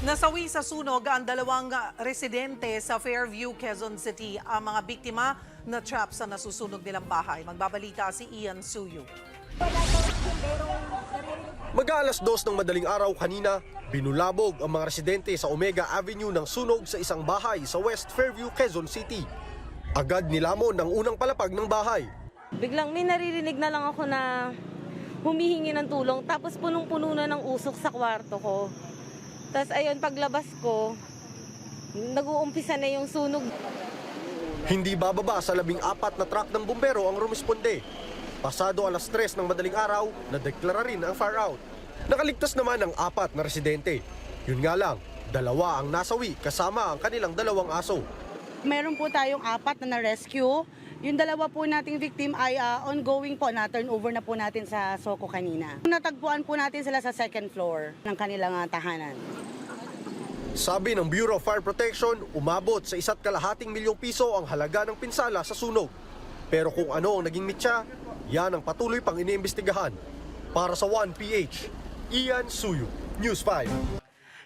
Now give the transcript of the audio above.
Nasawi sa sunog ang dalawang ah, residente sa Fairview, Quezon City. Ang mga biktima na trap sa nasusunog nilang bahay. Magbabalita si Ian Suyu. Mag-aalas dos ng madaling araw kanina, binulabog ang mga residente sa Omega Avenue ng sunog sa isang bahay sa West Fairview, Quezon City. Agad nilamon ang unang palapag ng bahay. Biglang may naririnig na lang ako na humihingi ng tulong tapos punong-puno na ng usok sa kwarto ko. Tapos ayun, paglabas ko, nag-uumpisa na yung sunog. Hindi bababa sa labing apat na truck ng bumbero ang rumisponde. Pasado alas tres ng madaling araw, nadeklara rin ang fire out. Nakaligtas naman ang apat na residente. Yun nga lang, dalawa ang nasawi kasama ang kanilang dalawang aso. Meron po tayong apat na na-rescue. Yung dalawa po nating victim ay ah, ongoing po na turnover na po natin sa Soko kanina. Natagpuan po natin sila sa second floor ng kanilang ah, tahanan. Sabi ng Bureau of Fire Protection, umabot sa isa't kalahating milyong piso ang halaga ng pinsala sa sunog. Pero kung ano ang naging mitya, yan ang patuloy pang iniimbestigahan. Para sa 1PH, Ian Suyu, News 5.